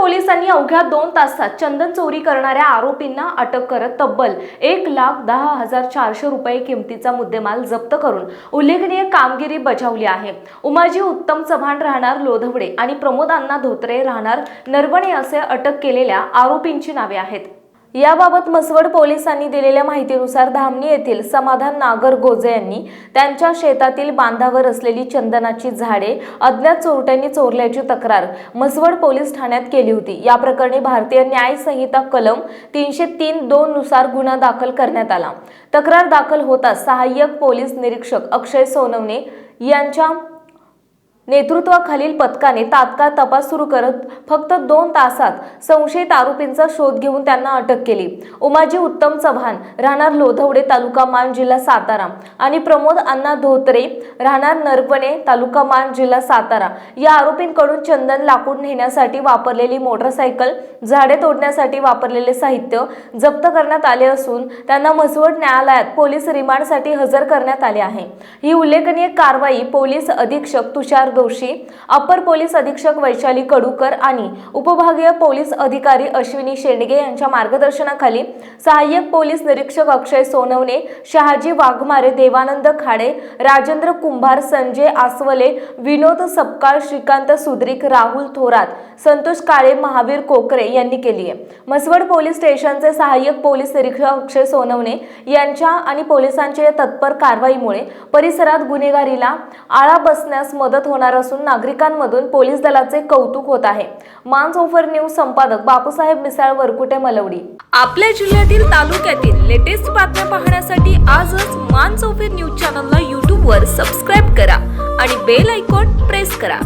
पोलिसांनी अवघ्या दोन तासात चंदन चोरी करणाऱ्या आरोपींना अटक करत तब्बल एक लाख दहा हजार चारशे रुपये किमतीचा मुद्देमाल जप्त करून उल्लेखनीय कामगिरी बजावली आहे. उमाजी उत्तम चव्हाण राहणार लोधवडे आणि प्रमोद अण्णा धोत्रे राहणार नरवणे असे अटक केलेल्या आरोपींची नावे आहेत. याबाबत मसवड पोलिसांनी दिलेल्या माहितीनुसार धामणी येथील समाधान नागर गोजे यांनी त्यांच्या शेतातील बांधावर असलेली चंदनाची झाडे अज्ञात चोरट्यांनी चोरल्याची तक्रार मसवड पोलीस ठाण्यात केली होती. या प्रकरणी भारतीय न्याय संहिता कलम तीनशे तीन दोन नुसार गुन्हा दाखल करण्यात आला. तक्रार दाखल होताच सहाय्यक पोलीस निरीक्षक अक्षय सोनवणे यांच्या नेतृत्वाखालील पथकाने तात्काळ तपास सुरू करत फक्त दोन तासात संशयित आरोपींचा शोध घेऊन त्यांना अटक केली. उमाजी उत्तम चव्हाण राहणार लोधवडे तालुका मान जिल्हा सातारा आणि प्रमोद अण्णा धोत्रे राहणार नरपणे तालुका मान जिल्हा सातारा या आरोपींकडून चंदन लाकूड नेण्यासाठी वापरलेली मोटरसायकल झाडे तोडण्यासाठी वापरलेले साहित्य जप्त करण्यात आले असून त्यांना म्हसवड न्यायालयात पोलीस रिमांडसाठी हजर करण्यात आले आहे. ही उल्लेखनीय कारवाई पोलीस अधीक्षक तुषार दोषी अप्पर पोलीस अधीक्षक वैशाली कडूकर आणि उपभागीय पोलीस अधिकारी अश्विनी शेंडगे यांच्या मार्गदर्शनाखाली सहाय्यक पोलीस निरीक्षक अक्षय सोनवणे शहाजी वाघमारे देवानंद खाडे राजेंद्र कुंभार संजय आसवले विनोद सपकाळ श्रीकांत सुद्रिक राहुल थोरात संतोष काळे महावीर कोकरे यांनी केली आहे. मसवड पोलीस स्टेशनचे सहाय्यक पोलीस निरीक्षक अक्षय सोनवणे यांच्या आणि पोलिसांच्या या तत्पर कारवाईमुळे परिसरात गुन्हेगारीला आळा बसण्यास मदत होणार असून नागरिकांमधून पोलीस दलाचे कौतुक होत आहे. मान्स ओफर न्यूज संपादक बापूसाहेब मिसाळ वरकुटे मलवडी. आपल्या जिल्ह्यातील तालुक्यातील लेटेस्ट बातम्या पाहण्यासाठी आजच मान्स चौफेर न्यूज चॅनलला यूट्यूबवर सबस्क्राईब करा आणि बेल आयकॉन प्रेस करा.